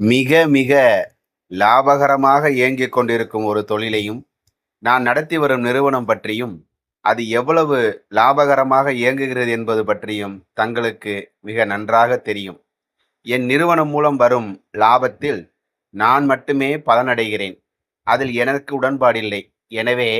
மிக மிக லாபகரமாக இயங்கிக் கொண்டிருக்கும் ஒரு தொழிலையும் நான் நடத்தி வரும் நிறுவனம் பற்றியும் அது எவ்வளவு லாபகரமாக இயங்குகிறது என்பது பற்றியும் தங்களுக்கு மிக நன்றாக தெரியும். என் நிறுவனம் மூலம் வரும் லாபத்தில் நான் மட்டுமே பலனடைகிறேன். அதில் எனக்கு உடன்பாடில்லை. எனவே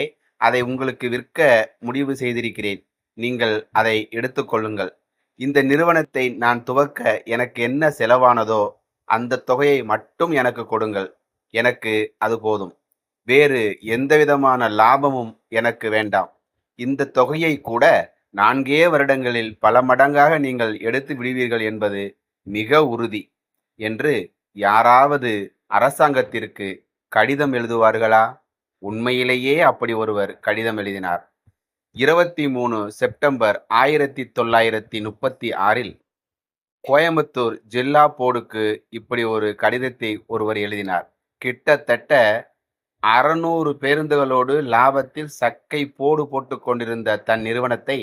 அதை உங்களுக்கு விற்க முடிவு செய்திருக்கிறேன். நீங்கள் அதை எடுத்துக்கொள்ளுங்கள் இந்த நிறுவனத்தை நான் துவக்க எனக்கு என்ன செலவானதோ அந்த தொகையை மட்டும் எனக்கு கொடுங்கள். எனக்கு அது போதும். வேறு எந்தவிதமான லாபமும் எனக்கு வேண்டாம். இந்த தொகையை கூட நான்கே வருடங்களில் பல மடங்காக நீங்கள் எடுத்து விடுவீர்கள் என்பது மிக உறுதி. என்று யாராவது அரசாங்கத்திற்கு கடிதம் எழுதுவார்களா? உண்மையிலேயே அப்படி ஒருவர் கடிதம் எழுதினார். இருபத்தி மூணு செப்டம்பர் ஆயிரத்தி தொள்ளாயிரத்தி முப்பத்தி ஆறில் கோயம்புத்தூர் ஜில்லா போர்டுக்கு இப்படி ஒரு கடிதத்தை ஒருவர் எழுதினார். கிட்டத்தட்ட அறநூறு பேருந்துகளோடு லாபத்தில் சக்கை போடு போட்டு கொண்டிருந்த தன் நிறுவனத்தை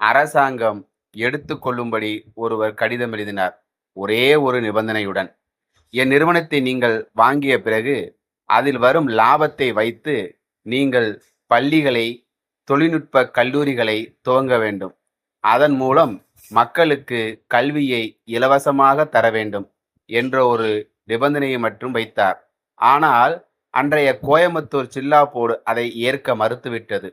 அரசாங்கம் எடுத்துக்கொள்ளும்படி ஒருவர் கடிதம் எழுதினார். ஒரே ஒரு நிபந்தனையுடன் என் நிறுவனத்தை நீங்கள் வாங்கிய பிறகு அதில் வரும் லாபத்தை வைத்து நீங்கள் பள்ளிகளை தொழில்நுட்ப கல்லூரிகளை துவங்க வேண்டும். அதன் மூலம் மக்களுக்கு கல்வியை இலவசமாக தர வேண்டும் என்ற ஒரு நிபந்தனையை மட்டும் வைத்தார். ஆனால் அன்றைய கோயம்புத்தூர் சில்லா போர்டு அதை ஏற்க மறுத்துவிட்டது.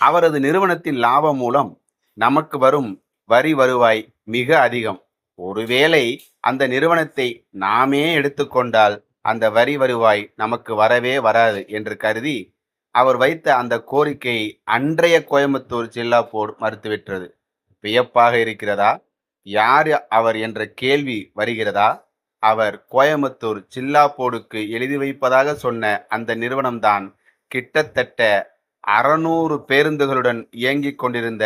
அவரது நிறுவனத்தின் லாபம் மூலம் நமக்கு வரும் வரி வருவாய் மிக அதிகம். ஒருவேளை அந்த நிறுவனத்தை நாமே எடுத்துக்கொண்டால் அந்த வரி வருவாய் நமக்கு வரவே வராது என்று கருதி அவர் வைத்த அந்த கோரிக்கையை அன்றைய கோயம்புத்தூர் ஜில்லா போர்டு மறுத்துவிட்டது. வியப்பாக இருக்கிறதா? யார் அவர் என்ற கேள்வி வருகிறதா? அவர் கோயம்புத்தூர் சில்லா போடுக்கு எழுதி வைப்பதாக சொன்ன அந்த நிறுவனம்தான் கிட்டத்தட்ட அறநூறு பேருந்துகளுடன் இயங்கிக் கொண்டிருந்த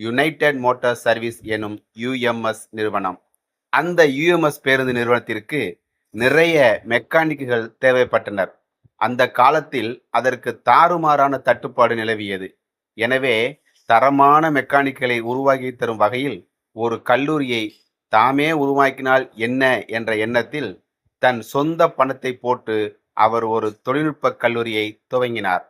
யுனைடெட் மோட்டார் சர்வீஸ் எனும் யுஎம்எஸ் நிறுவனம். அந்த யுஎம்எஸ் பேருந்து நிறுவனத்திற்கு நிறைய மெக்கானிக்குகள் தேவைப்பட்டனர். அந்த காலத்தில் அதற்கு தாறுமாறான தட்டுப்பாடு நிலவியது. எனவே தரமான மெக்கானிக்களை உருவாக்கி தரும் வகையில் ஒரு கல்லூரியை தாமே உருவாக்கினால் என்ன என்ற எண்ணத்தில் தன் சொந்த பணத்தை போட்டு அவர் ஒரு தொழில்நுட்ப கல்லூரியை துவங்கினார்.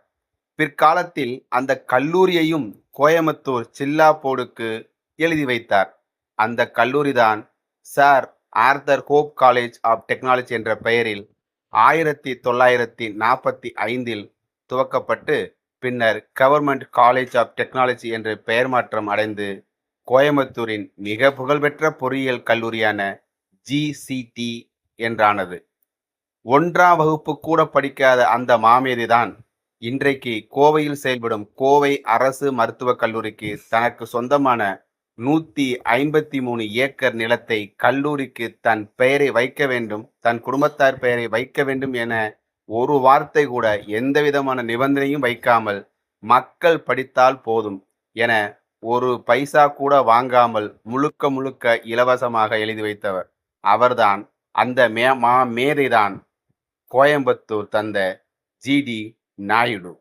பிற்காலத்தில் அந்த கல்லூரியையும் கோயம்புத்தூர் சில்லா போர்டுக்கு எழுதி வைத்தார். அந்த கல்லூரிதான் sir Arthur Hope college of technology என்ற பெயரில் ஆயிரத்தி தொள்ளாயிரத்தி நாற்பத்தி ஐந்தில் துவக்கப்பட்டு பின்னர் கவர்மெண்ட் காலேஜ் ஆஃப் டெக்னாலஜி என்று பெயர் மாற்றம் அடைந்து கோயம்புத்தூரின் மிக புகழ்பெற்ற பொறியியல் கல்லூரியான ஜிசிடி என்றானது. ஒன்றாம் வகுப்பு கூட படிக்காத அந்த மாமேதிதான் இன்றைக்கு கோவையில் செயல்படும் கோவை அரசு மருத்துவக் கல்லூரிக்கு தனக்கு சொந்தமான நூத்தி ஐம்பத்தி மூணு ஏக்கர் நிலத்தை கல்லூரிக்கு தன் பெயரை வைக்க வேண்டும் தன் குடும்பத்தார் பெயரை வைக்க வேண்டும் என ஒரு வார்த்தை கூட எந்த விதமான நிபந்தனையும் வைக்காமல் மக்கள் படித்தால் போதும் என ஒரு பைசா கூட வாங்காமல் முழுக்க முழுக்க இலவசமாக எழுதி வைத்தவர். அவர்தான் அந்த மே மா மேதைதான் கோயம்புத்தூர் தந்த ஜிடி நாயுடு.